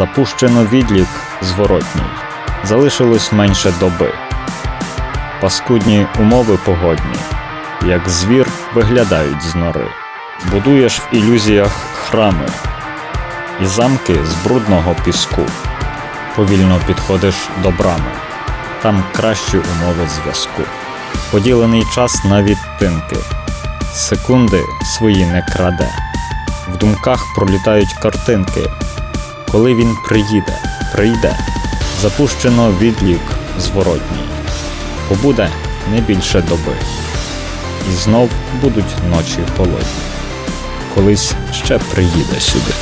Запущено відлік зворотній. Залишилось менше доби. Паскудні умови погодні, як звір виглядають з нори. Будуєш в ілюзіях храми і замки з брудного піску. Повільно підходиш до брами, там кращі умови зв'язку. Поділений час на відтинки, секунди свої не краде. В думках пролітають картинки. Коли він приїде, прийде, запущено відлік зворотній. Побуде не більше доби. І знов будуть ночі холодні. Колись ще приїде сюди.